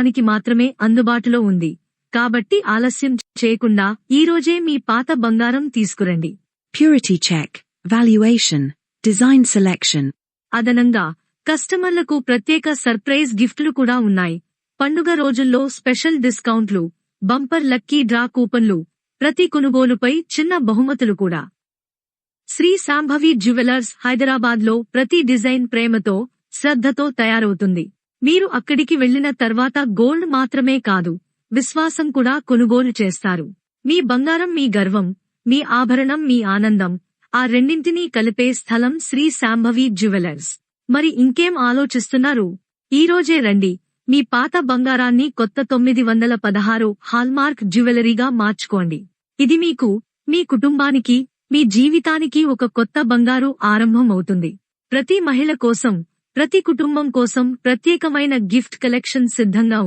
సంవత్సరానికి మాత్రమే అందుబాటులో ఉంది. కాబట్టి ఆలస్యం చేయకుండా ఈ రోజే మీ పాత బంగారం తీసుకురండి. Purity check, valuation, design selection. అదనంగా కస్టమర్లకు ప్రత్యేక సర్ప్రైజ్ గిఫ్ట్లు కూడా ఉన్నాయి. పండుగ రోజుల్లో స్పెషల్ డిస్కౌంట్లు బంపర్ లక్కీ డ్రా కూపన్లు ప్రతి కొనుగోలుపై చిన్న బహుమతులు కూడా. శ్రీ సాంభవి జ్యువెలర్స్ హైదరాబాద్లో ప్రతి డిజైన్ ప్రేమతో శ్రద్ధతో తయారవుతుంది. మీరు అక్కడికి వెళ్ళిన తర్వాత గోల్డ్ మాత్రమే కాదు విశ్వాసం కూడా కొనుగోలు చేస్తారు. మీ బంగారం మీ గర్వం మీ ఆభరణం మీ ఆనందం ఆ రెండింటినీ కలిపే స్థలం శ్రీ శాంభవి జ్యువెలర్స్. మరి ఇంకేం ఆలోచిస్తున్నారు? ఈ రోజే రండి మీ పాత బంగారాన్ని కొత్త తొమ్మిది వందల పదహారు హాల్మార్క్ జ్యువెలరీగా మార్చుకోండి. ఇది మీకు మీ కుటుంబానికి మీ జీవితానికి ఒక కొత్త బంగారు ఆరంభం అవుతుంది ప్రతి మహిళ కోసం ప్రతి కుటుంబం కోసం ప్రత్యేకమైన గిఫ్ట్ కలెక్షన్ సిద్ధంగా ఉంది